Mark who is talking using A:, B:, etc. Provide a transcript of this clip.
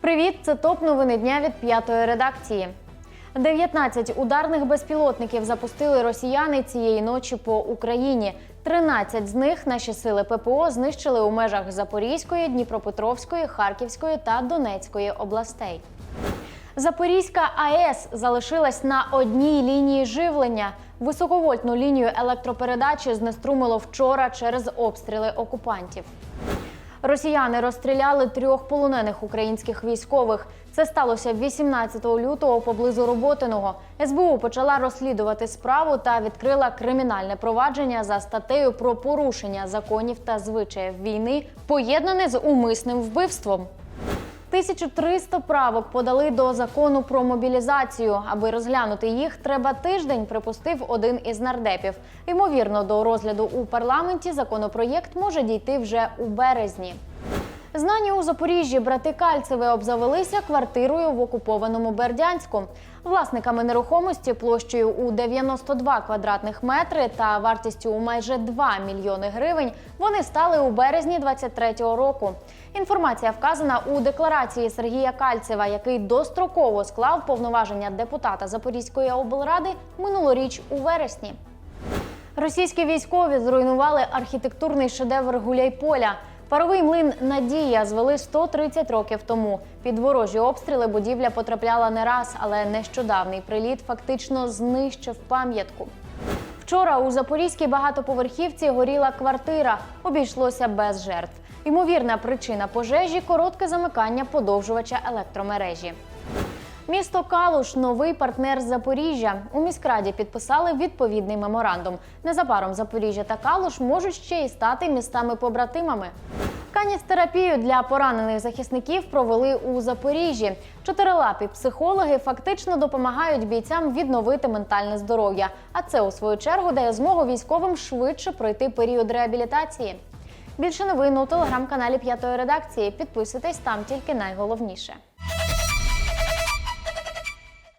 A: Привіт, це топ новини дня від п'ятої редакції. 19 ударних безпілотників запустили росіяни цієї ночі по Україні. 13 з них наші сили ППО знищили у межах Запорізької, Дніпропетровської, Харківської та Донецької областей. Запорізька АЕС залишилась на одній лінії живлення. Високовольтну лінію електропередачі знеструмило вчора через обстріли окупантів. Росіяни розстріляли трьох полонених українських військових. Це сталося 18 лютого поблизу Роботиного. СБУ почала розслідувати справу та відкрила кримінальне провадження за статтею про порушення законів та звичаїв війни, поєднане з умисним вбивством. 1300 правок подали до закону про мобілізацію. Аби розглянути їх, треба тиждень, припустив один із нардепів. Ймовірно, до розгляду у парламенті законопроєкт може дійти вже у березні. Знані у Запоріжжі брати Кальцеве обзавелися квартирою в окупованому Бердянську. Власниками нерухомості площею у 92 квадратних метри та вартістю у майже 2 мільйони гривень вони стали у березні 23-го року. Інформація вказана у декларації Сергія Кальцева, який достроково склав повноваження депутата Запорізької облради минулоріч у вересні. Російські військові зруйнували архітектурний шедевр Гуляйполя. Паровий млин Надія звели 130 років тому. Під ворожі обстріли будівля потрапляла не раз, але нещодавний приліт фактично знищив пам'ятку. Вчора у запорізькій багатоповерхівці горіла квартира. Обійшлося без жертв. Ймовірна причина пожежі коротке замикання подовжувача електромережі. Місто Калуш новий партнер Запоріжжя. У міськраді підписали відповідний меморандум. Незабаром Запоріжжя та Калуш можуть ще й стати містами-побратимами. Каністерапію для поранених захисників провели у Запоріжжі. Чотирилапі психологи фактично допомагають бійцям відновити ментальне здоров'я. А це у свою чергу дає змогу військовим швидше пройти період реабілітації. Більше новин у телеграм-каналі П'ятої редакції. Підписуйтесь там тільки найголовніше.